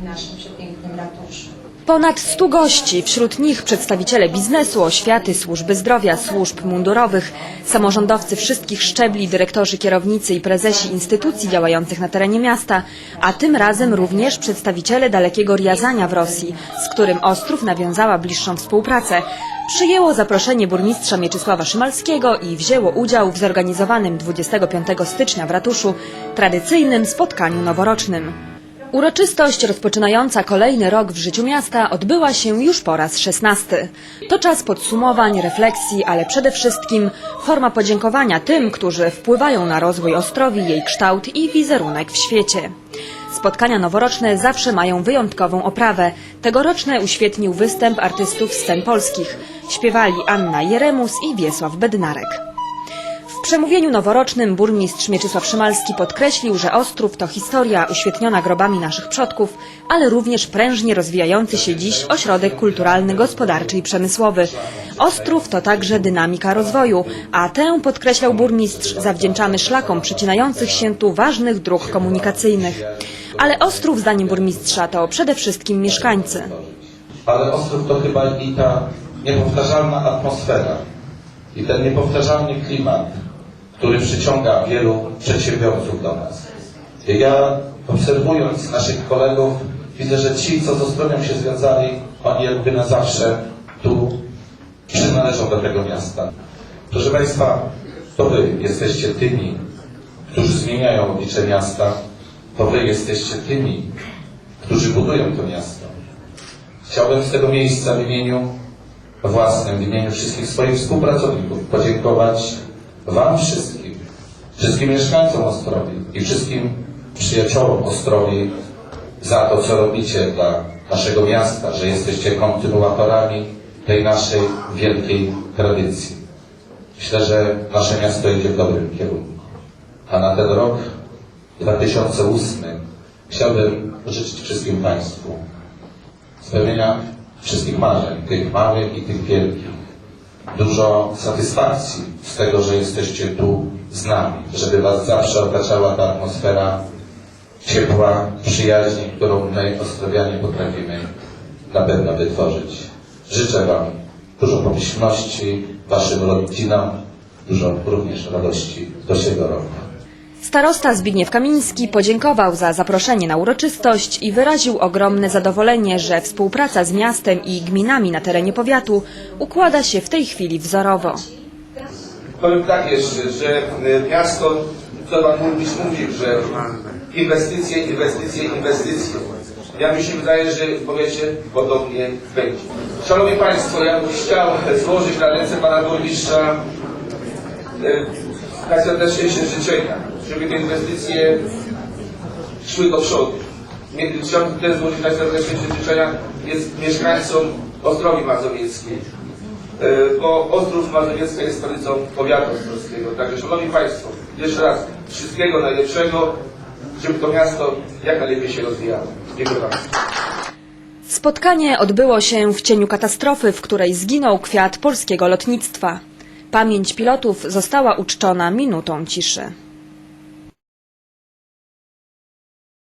w naszym przepięknym ratuszu. Ponad 100 gości, wśród nich przedstawiciele biznesu, oświaty, służby zdrowia, służb mundurowych, samorządowcy wszystkich szczebli, dyrektorzy, kierownicy i prezesi instytucji działających na terenie miasta, a tym razem również przedstawiciele dalekiego Riazania w Rosji, z którym Ostrów nawiązała bliższą współpracę. Przyjęło zaproszenie burmistrza Mieczysława Szymalskiego i wzięło udział w zorganizowanym 25 stycznia w ratuszu tradycyjnym spotkaniu noworocznym. Uroczystość rozpoczynająca kolejny rok w życiu miasta odbyła się już po raz szesnasty. To czas podsumowań, refleksji, ale przede wszystkim forma podziękowania tym, którzy wpływają na rozwój Ostrowi, jej kształt i wizerunek w świecie. Spotkania noworoczne zawsze mają wyjątkową oprawę. Tegoroczne uświetnił występ artystów scen polskich. Śpiewali Anna Jeremus i Wiesław Bednarek. Przemówieniu noworocznym burmistrz Mieczysław Szymalski podkreślił, że Ostrów to historia uświetniona grobami naszych przodków, ale również prężnie rozwijający się dziś ośrodek kulturalny, gospodarczy i przemysłowy. Ostrów to także dynamika rozwoju, a tę, podkreślał burmistrz, zawdzięczamy szlakom przecinających się tu ważnych dróg komunikacyjnych. Ale Ostrów, zdaniem burmistrza, to przede wszystkim mieszkańcy. ale Ostrów to chyba i ta niepowtarzalna atmosfera i ten niepowtarzalny klimat, który przyciąga wielu przedsiębiorców do nas. Ja obserwując naszych kolegów, widzę, że ci, co z Ostrowiem się związali, oni jakby na zawsze tu przynależą do tego miasta. Proszę Państwa, to Wy jesteście tymi, którzy zmieniają oblicze miasta, to Wy jesteście tymi, którzy budują to miasto. Chciałbym z tego miejsca w imieniu własnym, w imieniu wszystkich swoich współpracowników podziękować Wam wszystkim, wszystkim mieszkańcom Ostrowi i wszystkim przyjaciołom Ostrowi za to, co robicie dla naszego miasta, że jesteście kontynuatorami tej naszej wielkiej tradycji. Myślę, że nasze miasto idzie w dobrym kierunku. A na ten rok 2008 chciałbym życzyć wszystkim Państwu spełnienia wszystkich marzeń, tych małych i tych wielkich. Dużo satysfakcji z tego, że jesteście tu z nami, żeby Was zawsze otaczała ta atmosfera ciepła, przyjaźni, którą my, Ostrowianie, potrafimy na pewno wytworzyć. Życzę Wam dużo pomyślności, Waszym rodzinom, dużo również radości do siebie roku. Starosta Zbigniew Kamiński podziękował za zaproszenie na uroczystość i wyraził ogromne zadowolenie, że współpraca z miastem i gminami na terenie powiatu układa się w tej chwili wzorowo. Powiem tak jeszcze, że e, miasto, co Pan Burmistrz mówił, że inwestycje, inwestycje, inwestycje. Ja mi się wydaje, że w powiecie podobnie będzie. Szanowni Państwo, ja bym chciał złożyć na ręce Pana Burmistrza e, najserdeczniejsze życzenia, żeby te inwestycje szły do przodu. Mie- Chciałbym też złożyć najserdeczniejsze życzenia jest mieszkańcom Ostrowi Mazowieckiej. E, bo Ostrów Mazowiecka jest stolicą powiatu ostrowskiego. Także Szanowni Państwo, jeszcze raz wszystkiego najlepszego, żeby to miasto jak najlepiej się rozwijało. Dziękuję bardzo. Spotkanie odbyło się w cieniu katastrofy, w której zginął kwiat polskiego lotnictwa. Pamięć pilotów została uczczona minutą ciszy.